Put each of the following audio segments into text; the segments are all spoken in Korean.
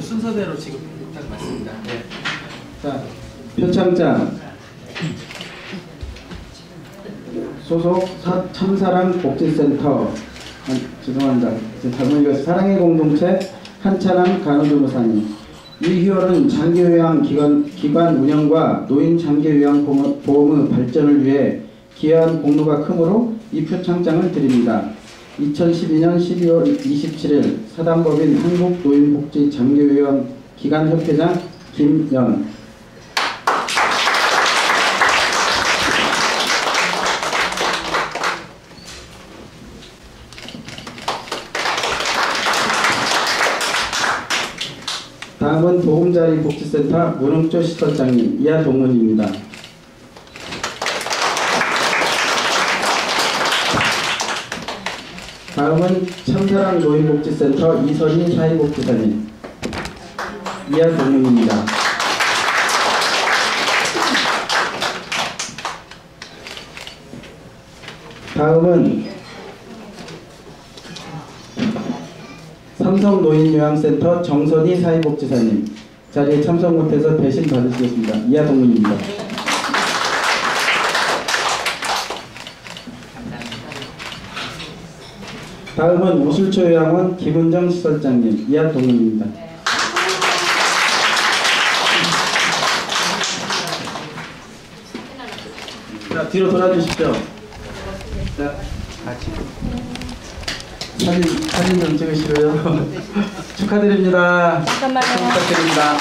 순서대로 지금 딱 맞습니다. 네. 자, 표창장 소속 사, 참사랑 복지센터 아, 죄송합니다. 잘못 읽었어요. 사랑의 공동체 한차람 간호조무사님 이 휴업은 장기요양 기관, 기관 운영과 노인 장기요양 보험- 보험의 발전을 위해 기여한 공로가 크므로 이 표창장을 드립니다. 2012년 12월 27일 사단법인 한국노인복지 장기요양 기관협회장 김연 다음은 보금자리 복지센터 문흥조 시설장님 이하 동문입니다. 다음은 참사랑 노인복지센터 이선희 사회복지사님 이하 동문입니다. 다음은 삼성노인요양센터 정선희 사회복지사님 자리에 참석 못해서 대신 받으시겠습니다. 이하동문입니다. 다음은 우술초요양원 김은정 시설장님 이하동문입니다. 자 뒤로 돌아주십시오. 자 같이 사진 사진 좀 찍으시고요. 축하드립니다. 잠깐만요. 부탁드립니다.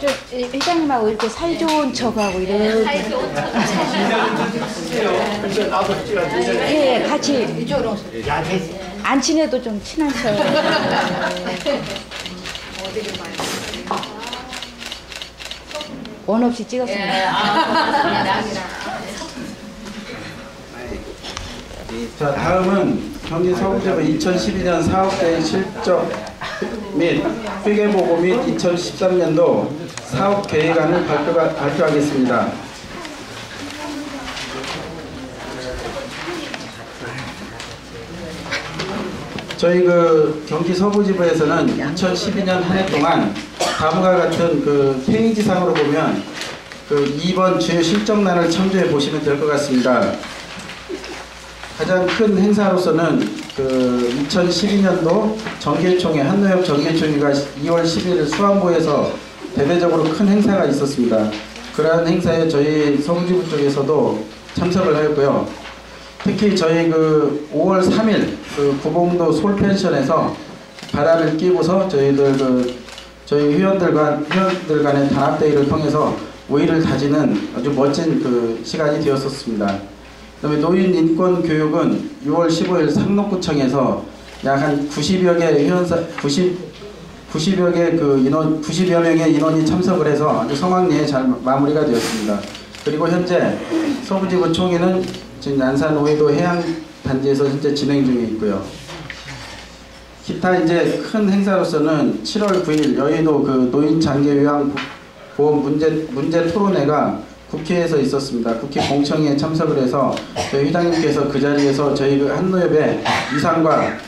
저 이- 회장님하고 이렇게 사이 좋은 척하고 이렇게 예 같이 안 친해도 좀 친한 척 원 없이 찍었습니다. 자 다음은 경기 서구제부 2012년 사업대회 실적 및 회계보고 및 2013년도 사업 계획안을 발표가, 발표하겠습니다. 저희 그 경기 서부지부에서는 2012년 한 해 동안 다음과 같은 그 페이지상으로 보면 그 2번 주요 실적란을 참조해 보시면 될 것 같습니다. 가장 큰 행사로서는 그 2012년도 정계총회 한노협 정계총회가 2월 11일 수안보에서 대대적으로 큰 행사가 있었습니다. 그러한 행사에 저희 서울지부 쪽에서도 참석을 하였고요. 특히 저희 그 5월 3일 그 구봉도 솔펜션에서 바람을 끼고서 저희들 그 저희 회원들과 회원들 간의 단합 대회를 통해서 우위를 다지는 아주 멋진 그 시간이 되었었습니다. 그다음에 노인 인권 교육은 6월 15일 상록구청에서 약 한 90여 개 회원사 90 90여 개 그 인원 90여 명의 인원이 참석을 해서 아주 성황리에 잘 마무리가 되었습니다. 그리고 현재 서부지구 총회는 지금 난산 오해도 해양 단지에서 현재 진행 중에 있고요. 기타 이제 큰 행사로서는 7월 9일 여의도 그 노인 장기 요양 보험 문제 문제 토론회가 국회에서 있었습니다. 국회 공청회에 참석을 해서 저희 회장님께서 그 자리에서 저희 그 한노협의 위상과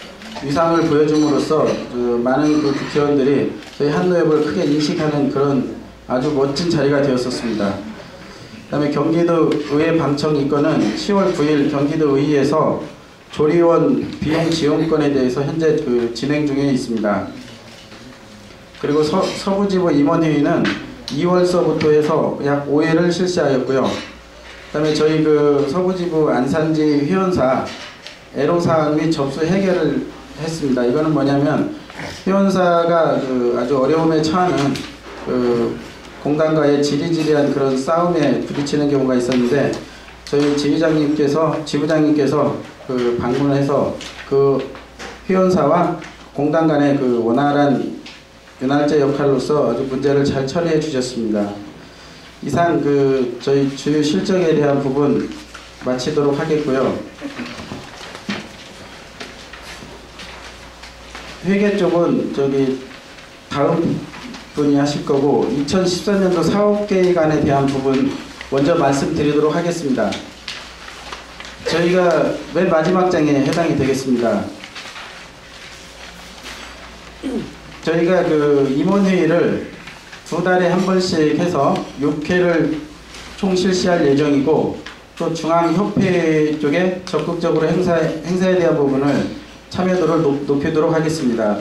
위상을 보여줌으로써 그 많은 그 국회의원들이 저희 한노협을 크게 인식하는 그런 아주 멋진 자리가 되었었습니다. 그 다음에 경기도 의회 방청 이건은 10월 9일 경기도 의회에서 조리원 비용 지원권에 대해서 현재 그 진행 중에 있습니다. 그리고 서, 서부지부 임원회의는 2월서부터 해서 약 5회를 실시하였고요. 그 다음에 저희 그 서부지부 안산지 회원사 애로사항 및 접수 해결을 했습니다. 이거는 뭐냐면 회원사가 그 아주 어려움에 처하는 그 공단과의 지리지리한 그런 싸움에 부딪히는 경우가 있었는데 저희 지휘장님께서 지부장님께서 그 방문해서 그 회원사와 공단 간의 그 원활한 윤활제 역할로서 아주 문제를 잘 처리해 주셨습니다. 이상 그 저희 주요 실적에 대한 부분 마치도록 하겠고요. 회계 쪽은 저기 다음 분이 하실 거고 2013년도 사업 계획안에 대한 부분 먼저 말씀드리도록 하겠습니다. 저희가 맨 마지막 장에 해당이 되겠습니다. 저희가 그 임원회의를 두 달에 한 번씩 해서 6회를 총 실시할 예정이고 또 중앙협회 쪽에 적극적으로 행사, 행사에 대한 부분을 참여도를 높, 높이도록 하겠습니다.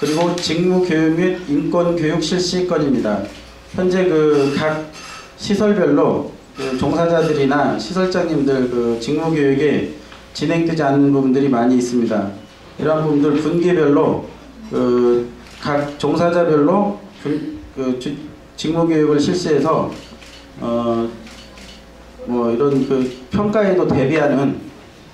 그리고 직무교육 및 인권교육 실시 건입니다. 현재 그 각 시설별로 그 종사자들이나 시설장님들 그 직무교육이 진행되지 않는 부분들이 많이 있습니다. 이러한 부분들 분기별로 그 각 종사자별로 분- 그 주- 직무 교육을 실시해서 어 뭐 이런 그 평가에도 대비하는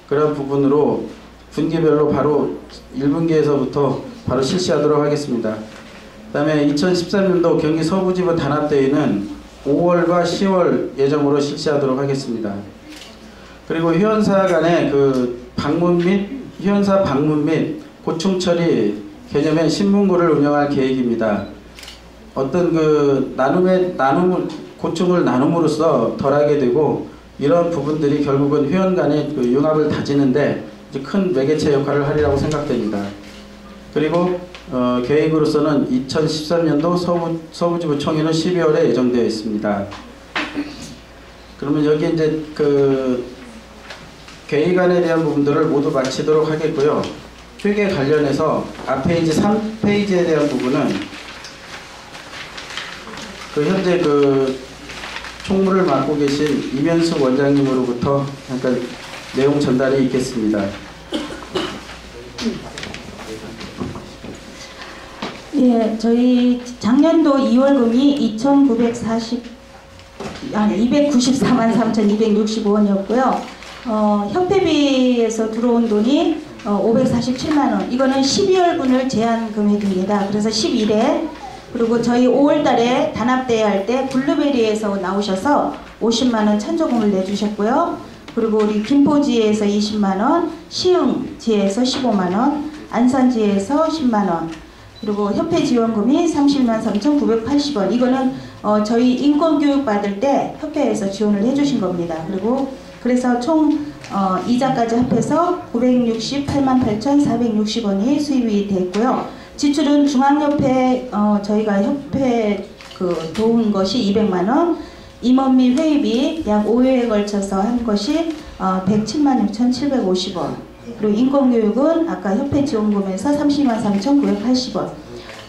그런 부분으로 분기별로 바로 1분기에서부터 바로 실시하도록 하겠습니다. 그 다음에 2013년도 경기 서부지부 단합대회는 5월과 10월 예정으로 실시하도록 하겠습니다. 그리고 회원사 간의 그 방문 및 회원사 방문 및 고충 처리 개념의 신문고를 운영할 계획입니다. 어떤 그 나눔의 나눔을 고충을 나눔으로써 덜하게 되고 이런 부분들이 결국은 회원 간의 그 융합을 다지는데 큰 매개체 역할을 하리라고 생각됩니다. 그리고 어, 계획으로서는 2013년도 서부, 서부지부 총회는 12월에 예정되어 있습니다. 그러면 여기 이제 그 계획안에 대한 부분들을 모두 마치도록 하겠고요. 회계 관련해서 앞페이지 3페이지에 대한 부분은 그 현재 그 총무를 맡고 계신 이면수 원장님으로부터 잠깐 내용 전달이 있겠습니다. 예, 저희 작년도 2월금이 2,940 아니 294만 3,265원이었고요. 어, 협회비에서 들어온 돈이 어, 547만 원. 이거는 12월분을 제한 금액입니다. 그래서 11회 그리고 저희 5월달에 단합대회 할 때 블루베리에서 나오셔서 50만 원 찬조금을 내주셨고요. 그리고 우리 김포지에서 20만 원, 시흥지에서 15만 원, 안산지에서 10만 원. 그리고 협회 지원금이 31만 3,980원. 이거는 어, 저희 인권교육 받을 때 협회에서 지원을 해주신 겁니다. 그리고 그래서 총 어, 이자까지 합해서 968만 8,460원이 수입이 됐고요. 지출은 중앙협회 어, 저희가 협회 그 도운 것이 200만 원, 임원 및 회의비 약 5회에 걸쳐서 한 것이 어, 107만 6,750원. 그리고 인권교육은 아까 협회 지원금에서 30만 3,980원.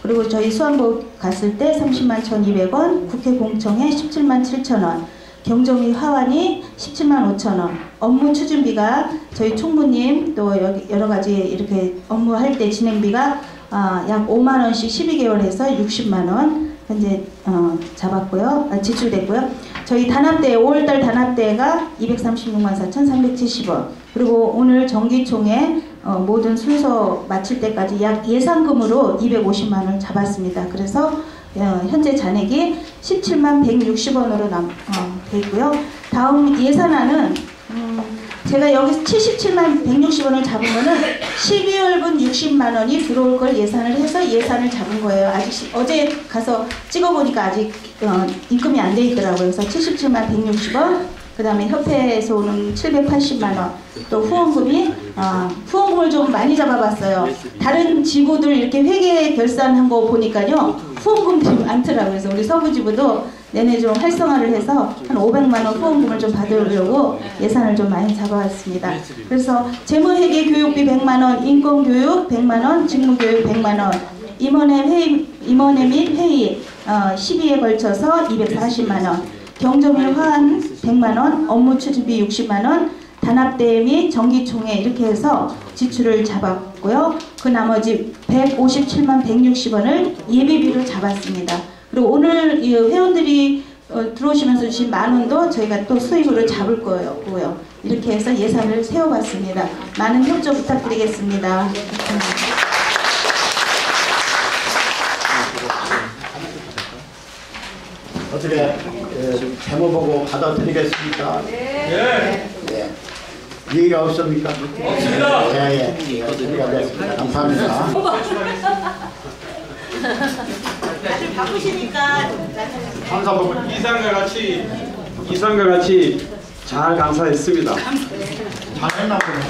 그리고 저희 수안보 갔을 때 30만 1,200원, 국회 공청회 17만 7천원, 경정위 하완이 17만 5천 원, 업무 추진비가 저희 총무님 또 여러 가지 이렇게 업무할 때 진행비가 아, 약 5만 원씩 12개월 해서 60만 원 현재 어, 잡았고요. 아, 지출됐고요. 저희 단합대 5월달 단합대가 236만 4,370원. 그리고 오늘 정기총회 어, 모든 순서 마칠 때까지 약 예상금으로 250만 원 잡았습니다. 그래서 어, 현재 잔액이 17만 160원으로 남, 어, 돼 있고요. 다음 예산안은 음, 제가 여기서 77만 160원을 잡은 거는 12월분 60만 원이 들어올 걸 예산을 해서 예산을 잡은 거예요. 아직 시- 어제 가서 찍어보니까 아직 어, 입금이 안 돼 있더라고요. 그래서 77만 160원, 그 다음에 협회에서 오는 780만 원, 또 후원금이 어, 후원금을 좀 많이 잡아봤어요. 다른 지부들 이렇게 회계 결산한 거 보니까요 후원금들이 많더라고요. 그래서 우리 서부지부도 내내 좀 활성화를 해서 한 500만 원 후원금을 좀 받으려고 예산을 좀 많이 잡아왔습니다. 그래서 재무회계 교육비 100만 원, 인권교육 100만 원, 직무교육 100만 원, 임원회 회의, 임원회 및 회의 어, 12에 걸쳐서 240만 원, 경조밀 화환 100만 원, 업무 추진비 60만 원, 단합대회 및 정기총회 이렇게 해서 지출을 잡았고요. 그 나머지 157만 160원을 예비비로 잡았습니다. 그리고 오늘 이 회원들이 어, 들어오시면서 주신 만 원도 저희가 또 수입으로 잡을 거예요. 고요. 이렇게 해서 예산을 세워봤습니다. 많은 협조 부탁드리겠습니다. 감사합니다. 어떻게 예, 제목 보고 받아드리겠습니까? 네. 예. 이의가 없습니까? 없습니다. 예, 예. 드리겠습니다. 감사합니다. 이상과 같이 이상과 같이 잘 감사했습니다. 잘했나 보네.